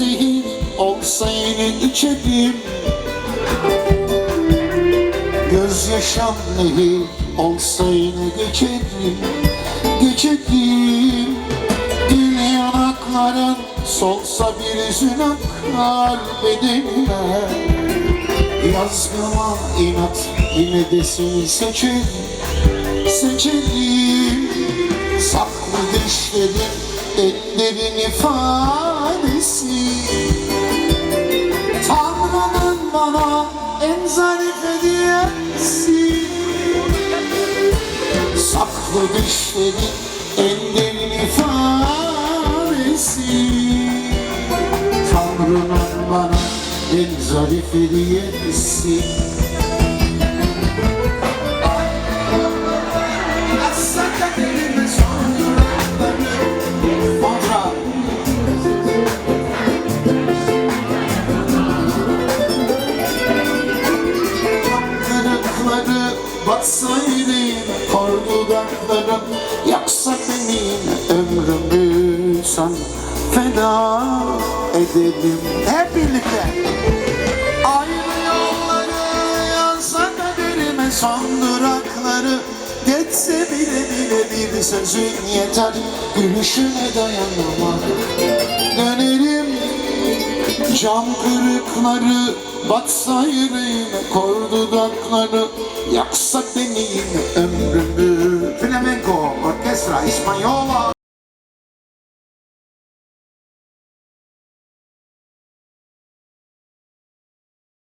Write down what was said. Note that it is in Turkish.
benim Gözyaşım nehir olsa yine geçerim Geçerim. Dil yanakların solsa bir üzün akar bedenime Yazgıma inat yine de seni seçerim Seçerim. Saklı düşlerin ellerin ifadesi. Tanrı'nın bana en zarif hediyesi. Saklı düşlerin en derin ifadesi. Tanrı'nın bana en zarif hediyesi batsaydı Kor dudaklarım yaksa benim Ömrümü sana feda edelim. Hep birlikte. Ayrı yolları yansa kaderime son durakları Geçse bile bile bir sözün yeter. Gülüşüne dayanamam. Dönerim Cam kırıkları batsa yüreğime Kor dudakları yaksa beni yine ömrümü. Flamenco Orkestra İspanyola